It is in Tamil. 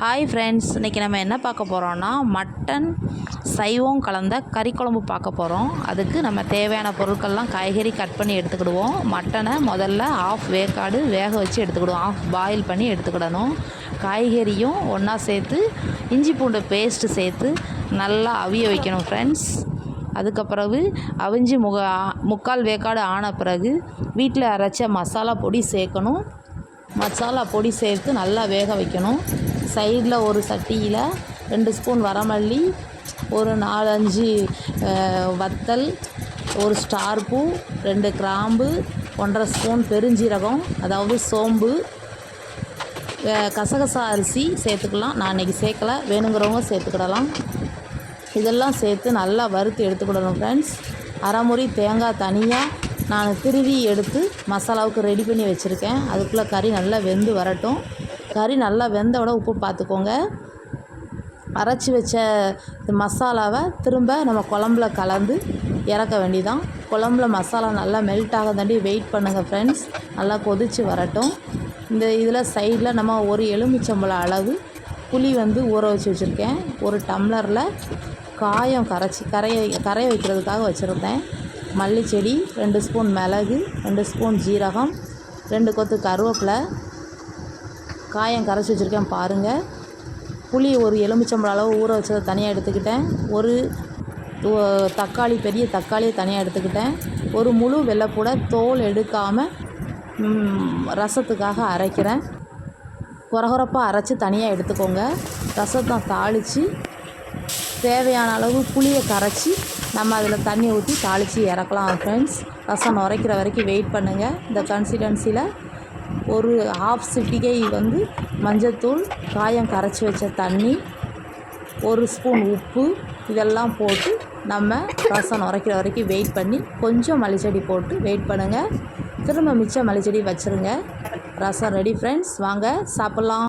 ஹாய் ஃப்ரெண்ட்ஸ் இன்றைக்கி நம்ம என்ன பார்க்க போகிறோன்னா மட்டன் சைவம் கலந்த கறி குழம்பு பார்க்க போகிறோம் அதுக்கு நம்ம தேவையான பொருட்கள்லாம் காய்கறி கட் பண்ணி எடுத்துக்கிடுவோம். மட்டனை முதல்ல ஆஃப் வேக்காடு வேக வச்சு எடுத்துக்கிடுவோம். ஆஃப் பாயில் பண்ணி எடுத்துக்கிடணும். காய்கறியும் ஒன்றா சேர்த்து இஞ்சி பூண்டு பேஸ்ட்டு சேர்த்து நல்லா அவிய வைக்கணும் ஃப்ரெண்ட்ஸ் அதுக்கப்பிறகு அவிஞ்சி முக முக்கால் வேக்காடு ஆன பிறகு வீட்டில் அரைச்ச மசாலா பொடி சேர்க்கணும். மசாலா பொடி சேர்த்து நல்லா வேக வைக்கணும். சைடில் ஒரு சட்டியில் ரெண்டு ஸ்பூன் வரமல்லி ஒரு நாலஞ்சு வத்தல் ஒரு ஸ்டார் பூ ரெண்டு கிராம்பு ஒன்றரை ஸ்பூன் பெருஞ்சீரகம் அதாவது சோம்பு. கசகசா அரிசி சேர்த்துக்கலாம். நான் இன்றைக்கி சேர்க்கல. வேணுங்கிறவங்க சேர்த்துக்கிடலாம். இதெல்லாம் சேர்த்து நல்லா வறுத்து எடுத்துக்கிடணும் ஃப்ரெண்ட்ஸ் அரைமுறி தேங்காய் தனியாக நான் திருவி எடுத்து மசாலாவுக்கு ரெடி பண்ணி வச்சுருக்கேன். அதுக்குள்ளே கறி நல்லா வெந்து வரட்டும். கறி நல்லா வெந்த விட உப்பு பார்த்துக்கோங்க. அரைச்சி வச்ச இந்த மசாலாவை திரும்ப நம்ம குழம்புல கலந்து இறக்க வேண்டிதான் குழம்புல மசாலா நல்லா மெல்ட் ஆக தாண்டி வெயிட் பண்ணுங்கள் ஃப்ரெண்ட்ஸ் நல்லா கொதித்து வரட்டும். இந்த இதில் சைடில் நம்ம ஒரு எலுமிச்சம்பழம் அளவு புளி வந்து ஊற வச்சு வச்சுருக்கேன். ஒரு டம்ளரில் காயம் கரைச்சி கரைய கரைய வைக்கிறதுக்காக வச்சுருந்தேன். மல்லிச்செடி ரெண்டு ஸ்பூன் மிளகு ரெண்டு ஸ்பூன் ஜீரகம் ரெண்டு கொத்து கருவேப்பிலை காயம் கரைச்சி வச்சுருக்கேன் பாருங்கள் புளி ஒரு எலுமிச்சம்பழம் அளவு ஊற வச்சதை தனியாக எடுத்துக்கிட்டேன். ஒரு தக்காளி பெரிய தக்காளியை தனியாக எடுத்துக்கிட்டேன். ஒரு முழு வெள்ளைப்பூட தோல் எடுக்காமல் ரசத்துக்காக அரைக்கிறேன். குறகுறப்பாக அரைச்சி தனியாக எடுத்துக்கோங்க. ரசத்தை தாளித்து தேவையான அளவு புளியை கரைச்சி நம்ம அதில் தண்ணி ஊற்றி தாளித்து இறக்கலாம் ஃப்ரெண்ட்ஸ் ரசம் நுரைக்கிற வரைக்கும் வெயிட் பண்ணுங்கள் இந்த கன்சிஸ்டன்சியில் ஒரு ஹாஃப் சிட்டிகை வந்து மஞ்சத்தூள் காயம் கரைச்சி வச்ச தண்ணி ஒரு ஸ்பூன் உப்பு இதெல்லாம் போட்டு நம்ம ரசம் நுரைக்கிற வரைக்கும் வெயிட் பண்ணி கொஞ்சம் மல்லிச்செடி போட்டு வெயிட் பண்ணுங்கள் திரும்ப மிச்சம் மல்லிச்செடி வச்சுருங்க. ரசம் ரெடி ஃப்ரெண்ட்ஸ் வாங்க சாப்பிட்லாம்.